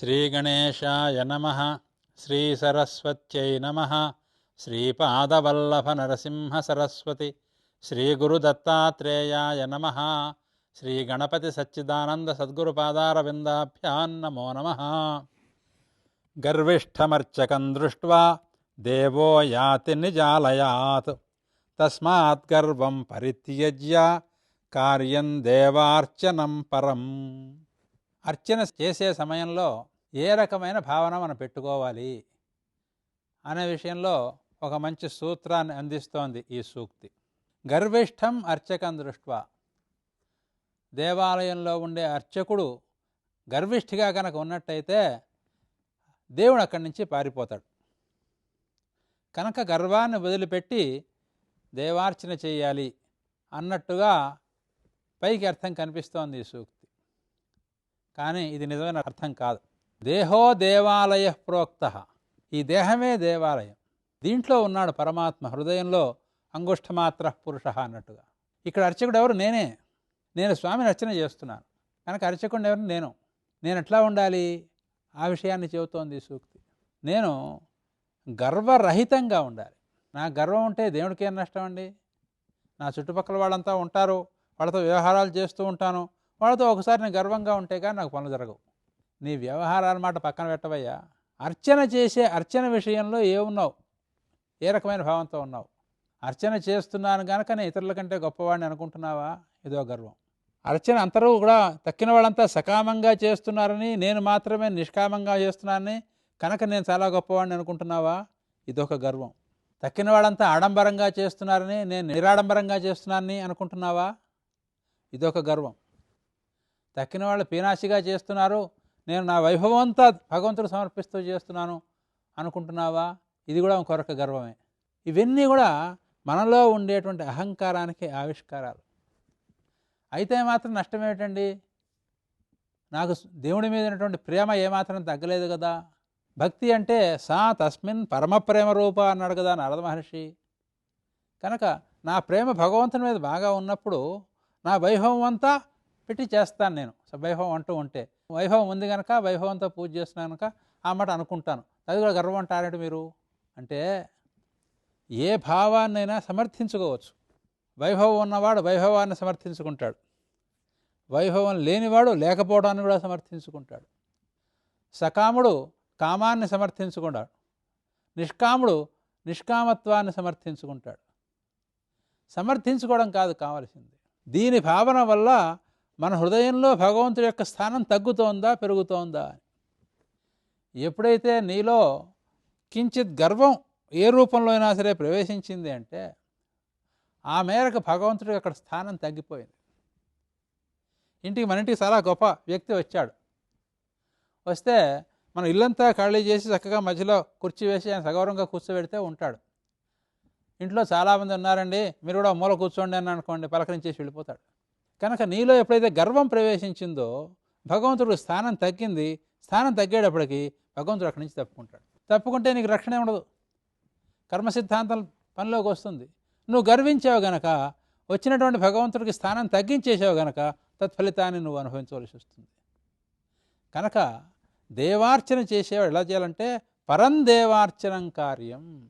శ్రీగణేశాయ నమ శ్రీసరస్వత్యై నమ శ్రీపాదవల్లభ నరసింహ సరస్వతి శ్రీగురుదత్తాత్రేయాయ నమ శ్రీగణపతి సచ్చిదానంద సద్గురుపాదారవిందాభ్యాం నమో నమ. గర్విష్ఠమర్చకం దృష్ట్వా దేవో యాతి నిజాలయాత్ తస్మాత్ గర్వం పరిత్యజ్య కార్యం దేవార్చనం పరం. అర్చన చేసే సమయంలో ఏ రకమైన భావన మనం పెట్టుకోవాలి అనే విషయంలో ఒక మంచి సూత్రాన్ని అందిస్తోంది ఈ సూక్తి. గర్విష్టం అర్చకం దృష్ట్వ. దేవాలయంలో ఉండే అర్చకుడు గర్విష్ఠిగా కనుక ఉన్నట్టయితే దేవుడు అక్కడి నుంచి పారిపోతాడు. కనుక గర్వాన్ని వదిలిపెట్టి దేవార్చన చేయాలి అన్నట్టుగా పైకి అర్థం కనిపిస్తోంది ఈ సూక్తి. కానీ ఇది నిజమైన అర్థం కాదు. దేహో దేవాలయ ప్రోక్త. ఈ దేహమే దేవాలయం. దీంట్లో ఉన్నాడు పరమాత్మ హృదయంలో అంగుష్ఠమాత్ర పురుష అన్నట్టుగా. ఇక్కడ అర్చకుడు ఎవరు? నేనే. నేను స్వామిని అర్చన చేస్తున్నాను. కనుక అర్చకుడు ఎవరు? నేను. నేను ఎట్లా ఉండాలి? ఆ విషయాన్ని చెబుతోంది సూక్తి. నేను గర్వరహితంగా ఉండాలి. నా గర్వం ఉంటే దేవుడికి ఏం నష్టం అండి? నా చుట్టుపక్కల వాళ్ళంతా ఉంటారు. వాళ్ళతో వ్యవహారాలు చేస్తూ ఉంటాను. వాళ్ళతో ఒకసారి నేను గర్వంగా ఉంటే కానీ నాకు పనులు జరగవు. నీ వ్యవహారాల మాట పక్కన పెట్టవయ్యా. అర్చన చేసే అర్చన విషయంలో ఏమున్నావు? ఏ రకమైన భావంతో ఉన్నావు? అర్చన చేస్తున్నాను కనుక నేను ఇతరుల కంటే గొప్పవాడిని అనుకుంటున్నావా? ఇదో గర్వం. అర్చన అంతరూ కూడా తక్కిన వాళ్ళంతా సకామంగా చేస్తున్నారని నేను మాత్రమే నిష్కామంగా చేస్తున్నానని కనుక నేను చాలా గొప్పవాడిని అనుకుంటున్నావా? ఇదొక గర్వం. తక్కిన వాళ్ళంతా ఆడంబరంగా చేస్తున్నారని నేను నిరాడంబరంగా చేస్తున్నానని అనుకుంటున్నావా? ఇదొక గర్వం. తక్కిన వాళ్ళు పీనాశిగా చేస్తున్నారు. నేను నా వైభవం అంతా భగవంతుడు సమర్పిస్తూ చేస్తున్నాను అనుకుంటున్నావా? ఇది కూడా కొరక గర్వమే. ఇవన్నీ కూడా మనలో ఉండేటువంటి అహంకారానికి ఆవిష్కారాలు. అయితే మాత్రం నష్టం ఏమిటండి నాకు దేవుడి మీద ఉన్నటువంటి ప్రేమ ఏమాత్రం తగ్గలేదు కదా. భక్తి అంటే సా తస్మిన్ పరమ ప్రేమ రూప అన్నాడు కదా నారద మహర్షి. కనుక నా ప్రేమ భగవంతుని మీద బాగా ఉన్నప్పుడు నా వైభవం అంతా పెట్టి చేస్తాను నేను. వైభవం అంటూ ఉంటే. వైభవం ఉంది కనుక వైభవంతో పూజ చేస్తున్నాను కనుక ఆ మాట అనుకుంటాను. అది కూడా గర్వం అంటారంటే మీరు? అంటే ఏ భావాన్నైనా సమర్థించుకోవచ్చు. వైభవం ఉన్నవాడు వైభవాన్ని సమర్థించుకుంటాడు. వైభవం లేనివాడు లేకపోవడాన్ని కూడా సమర్థించుకుంటాడు. సకాముడు కామాన్ని సమర్థించుకుంటాడు. నిష్కాముడు నిష్కామత్వాన్ని సమర్థించుకుంటాడు. సమర్థించుకోవడం కాదు కావలసింది. దీని భావన వల్ల మన హృదయంలో భగవంతుడి యొక్క స్థానం తగ్గుతోందా పెరుగుతోందా? ఎప్పుడైతే నీలో కించిత్ గర్వం ఏ రూపంలో అయినా సరే ప్రవేశించింది అంటే ఆ మేరకు భగవంతుడికి అక్కడ స్థానం తగ్గిపోయింది. ఇంటికి మన ఇంటికి చాలా గొప్ప వ్యక్తి వచ్చాడు. వస్తే మనం ఇల్లంతా ఖాళీ చేసి చక్కగా మధ్యలో కుర్చీ వేసి ఆయన సగౌరవంగా కూర్చోబెడితే ఉంటాడు. ఇంట్లో చాలామంది ఉన్నారండి మీరు కూడా మూల కూర్చోండి అని అనుకోండి పలకరించేసి వెళ్ళిపోతాడు. కనుక నీలో ఎప్పుడైతే గర్వం ప్రవేశించిందో భగవంతుడు స్థానం తగ్గింది స్థానం తగ్గేటప్పటికి భగవంతుడు అక్కడి నుంచి తప్పుకుంటాడు. తప్పుకుంటే నీకు రక్షణ ఉండదు. కర్మ సిద్ధాంతం పనిలోకి వస్తుంది. నువ్వు గర్వించావు గనక వచ్చినటువంటి భగవంతుడికి స్థానం తగ్గించేసావు గనక తత్ఫలితాన్ని నువ్వు అనుభవించవలసి వస్తుంది. కనుక దేవార్చన చేసేవాడు ఎలా చేయాలంటే పరం దేవార్చనం కార్యం.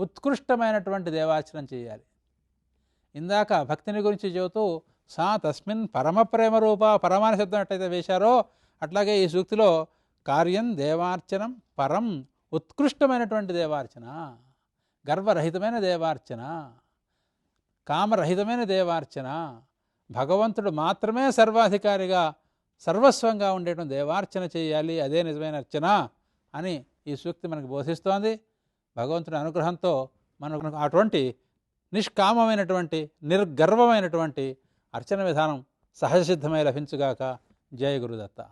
ఉత్కృష్టమైనటువంటి దేవార్చనం చేయాలి. ఇందాక భక్తిని గురించి చెబుతూ సా తస్మిన్ పరమ ప్రేమ రూప పరమాన శబ్దం ఎట్లయితే వేశారో అట్లాగే ఈ సూక్తిలో కార్యం దేవార్చనం పరం ఉత్కృష్టమైనటువంటి దేవార్చన గర్వరహితమైన దేవార్చన కామరహితమైన దేవార్చన భగవంతుడు మాత్రమే సర్వాధికారిగా సర్వస్వంగా ఉండేటం దేవార్చన చేయాలి అదే నిజమైన అర్చన అని ఈ సూక్తి మనకు బోధిస్తోంది. భగవంతుడి అనుగ్రహంతో మనకు అటువంటి నిష్కామమైనటువంటి నిర్గర్వమైనటువంటి అర్చన విధానం సహజసిద్ధమై లభించుగాక. జయ గురుదత్త.